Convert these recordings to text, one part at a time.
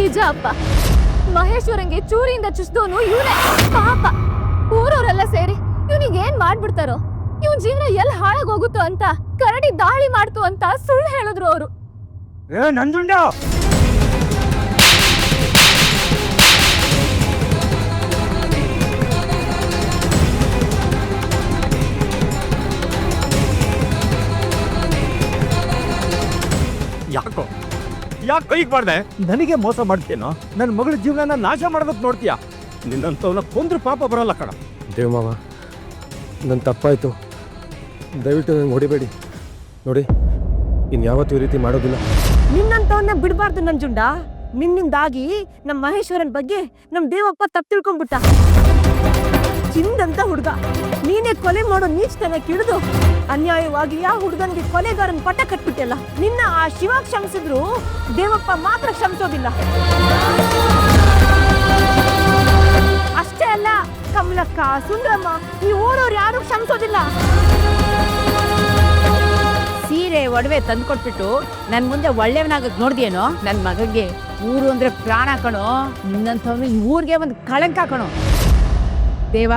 ನಿಜ ಅಪ್ಪ. ಮಹೇಶ್ವರಂಗೆ ಚೂರಿಯಿಂದ ಚುಸ್ದೋನು ಇವನೇ. ಪಾಪ. ಊರವರೆಲ್ಲ ಸೇರಿ ಇವನಿಗೆ ಏನ್ ಮಾಡ್ಬಿಡ್ತಾರೋ? ಇವನ್ ಜೀವನ ಎಲ್ಲಿ ಹಾಳಾಗೋಗುತ್ತೋ ಅಂತ ಕರಡಿ ದಾಳಿ ಮಾಡ್ತು ಅಂತ ಸುಳ್ಳು ಹೇಳಿದ್ರು ಅವರು. ಏ ನಂಜುಂಡ ಯಾಕೋ? ಯಾಕೆ ಕೈಗೆ ಮಾಡ್ದೆ? ನನಗೆ ಮೋಸ ಮಾಡ್ತೀನೋ ನನ್ನ ಮಗಳ ಜೀವನನ ನಾಶ ಮಾಡೋದಕ್ಕೆ ನೋಡ್ತೀಯ? ನಿನ್ನಂಥವನ್ನ ಕೊಂದ್ರೆ ಪಾಪ ಬರೋಲ್ಲ ಕಣ. ದೇವಮಾವ ನನ್ನ ತಪ್ಪಾಯಿತು. ದಯವಿಟ್ಟು ನನಗೆ ಹೊಡಿಬೇಡಿ. ನೋಡಿ ಇನ್ಯಾವತ್ತೂ ಈ ರೀತಿ ಮಾಡೋದಿಲ್ಲ. ನಿನ್ನಂತವನ್ನ ಬಿಡಬಾರ್ದು ನಂಜುಂಡ ನಿನ್ನಿಂದಾಗಿ ನಮ್ಮ ಮಹೇಶ್ವರನ್ ಬಗ್ಗೆ ನಮ್ಮ ದೇವಪ್ಪ ತಪ್ಪು ತಿಳ್ಕೊಂಡ್ಬಿಟ್ಟ. ಚಿಂದಂತ ಹುಡುಗ. ನೀನೇ ಕೊಲೆ ಮಾಡೋ ನೀಚತನ ಕಿಡಿದು ಅನ್ಯಾಯವಾಗಿ ಯಾವ ಹುಡುಗನಿಗೆ ಕೊಲೆಗಾರನ್ ಪಟ ಕಟ್ಬಿಟ್ಟಲ್ಲ? ನಿನ್ನ ಆ ಶಿವ ಕ್ಷಮಿಸಿದ್ರು ದೇವಪ್ಪ ಮಾತ್ರ ಕ್ಷಮಿಸೋದಿಲ್ಲ. ಅಷ್ಟೇ ಅಲ್ಲ, ಕಮಲಕ್ಕ, ಸುಂದರಮ್ಮ, ಈ ಊರವ್ರು ಯಾರು ಕ್ಷಮಿಸೋದಿಲ್ಲ. ಸೀರೆ ಒಡವೆ ತಂದ್ಕೊಟ್ಬಿಟ್ಟು ನನ್ ಮುಂದೆ ಒಳ್ಳೆಯವನಾಗಕ್ ನೋಡ್ದೇನೋ ನನ್ ಮಗಗೆ ಊರು ಅಂದ್ರೆ ಪ್ರಾಣ ಕಣೋ ನಿನ್ನಂಥವ್ನು ಈ ಊರಿಗೆ ಒಂದು ಕಳಂಕ ಕಣೋ. ದೇವ,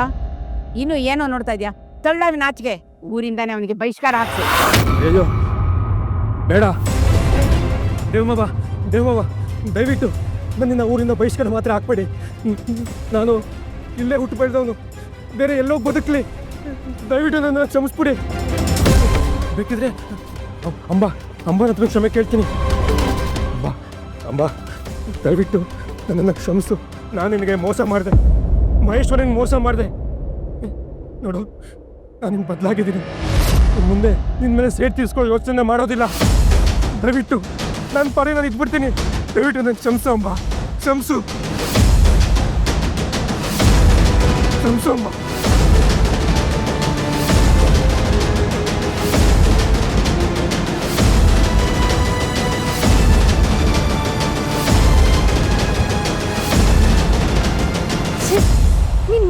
ಇನ್ನು ಏನೋ ನೋಡ್ತಾ ಇದ್ಯಾ? ತಳ್ಳವಿನ ಆಚೆಗೆ. ಊರಿಂದಾನೆ ಅವನಿಗೆ ಬಹಿಷ್ಕಾರ ಹಾಕ್ಸು. ಬೇಡ. ದೇವಮ್ಮ ದೇವಮ್ಮ ದಯವಿಟ್ಟು ನನ್ನ ಊರಿಂದ ಬಹಿಷ್ಕಾರ ಮಾತ್ರ ಹಾಕ್ಬೇಡಿ. ನಾನು ಇಲ್ಲೇ ಹುಟ್ಟು ಬೆಳೆದವನು. ಬೇರೆ ಎಲ್ಲೋ ಬದುಕಲಿ. ದಯವಿಟ್ಟು ನನ್ನ ಕ್ಷಮಿಸ್ಬಿಡಿ. ಬೇಕಿದ್ರೆ ಅಂಬ, ಅಂಬನ ಹತ್ರ ಕ್ಷಮೆ ಕೇಳ್ತೀನಿ. ಅಂಬ ಅಂಬ, ದಯವಿಟ್ಟು ನನ್ನನ್ನು ಕ್ಷಮಿಸು. ನಾನು ನಿನಗೆ ಮೋಸ ಮಾಡಿದೆ. ಮಹೇಶ್ವರನಿಗೆ ಮೋಸ ಮಾಡಿದೆ. ನೋಡು, ನಾನು ನಿಮ್ಗೆ ಬದಲಾಗಿದ್ದೀನಿ. ಮುಂದೆ ನಿನ್ನ ಮೇಲೆ ಸೇಟ್ ತೀರಿಸ್ಕೊ ಯೋಚನೆ ಮಾಡೋದಿಲ್ಲ. ದಯವಿಟ್ಟು ನನ್ನ ಪರಿ ನಾನು ಇದ್ಬಿಡ್ತೀನಿ. ದಯವಿಟ್ಟು ನನ್ನ ಕ್ಷಮಿಸು ಅಂಬ. ಕ್ಷಮಿಸು. ಕ್ಷಮಿಸು ಅಂಬ.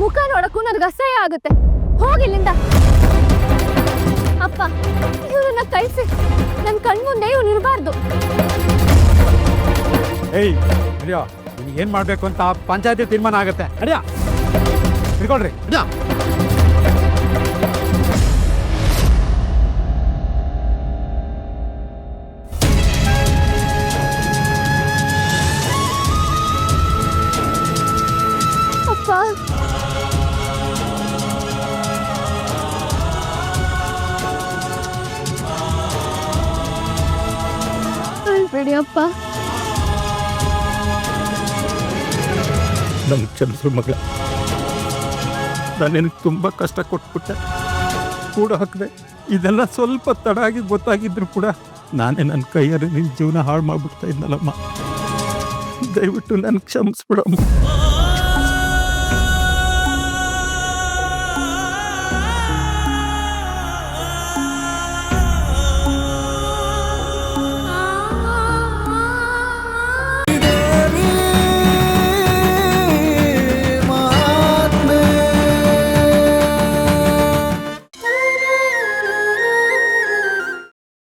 ಮುಖ ನೋಡಕ್ಕೂ ನನಗೆ ಅಸಹ್ಯ ಆಗುತ್ತೆ. ಹೋಗಿಲ್ಲಿಂದ ಅಪ್ಪ ಇವರನ್ನ ಕೈಸಿ ನನ್ನ ಕಣ್ಮುಂದೆ ಇವ್ನು ಇರಬಾರ್ದು. ಏಯ್ ಅಡಿಯೋ ನೀನು ಏನು ಮಾಡಬೇಕು ಅಂತ ಪಂಚಾಯತಿ ತೀರ್ಮಾನ ಆಗುತ್ತೆ. ಅಡಿಯ ಹಿಡ್ಕೊಳ್ರಿ. ಅಡಿಯ ಅಳ್ಬೇಡಿ ಅಪ್ಪ. ನನ್ನ ಚಂದ್ರ ಮಗಳ. ನಾನು ನಿನಗೆ ತುಂಬ ಕಷ್ಟ ಕೊಟ್ಬಿಟ್ಟೆ. ಕೂಡ ಹಾಕಿದೆ. ಇದೆಲ್ಲ ಸ್ವಲ್ಪ ತಡ ಆಗಿ ಗೊತ್ತಾಗಿದ್ರು ಕೂಡ ನಾನೇ ನನ್ನ ಕೈಯಲ್ಲಿ ನಿನ್ನ ಜೀವನ ಹಾಳು ಮಾಡಿಬಿಡ್ತಾ ಇದ್ನಲ್ಲಮ್ಮ. ದಯವಿಟ್ಟು ನನ್ನ ಕ್ಷಮಿಸ್ಬಿಡಮ್ಮ.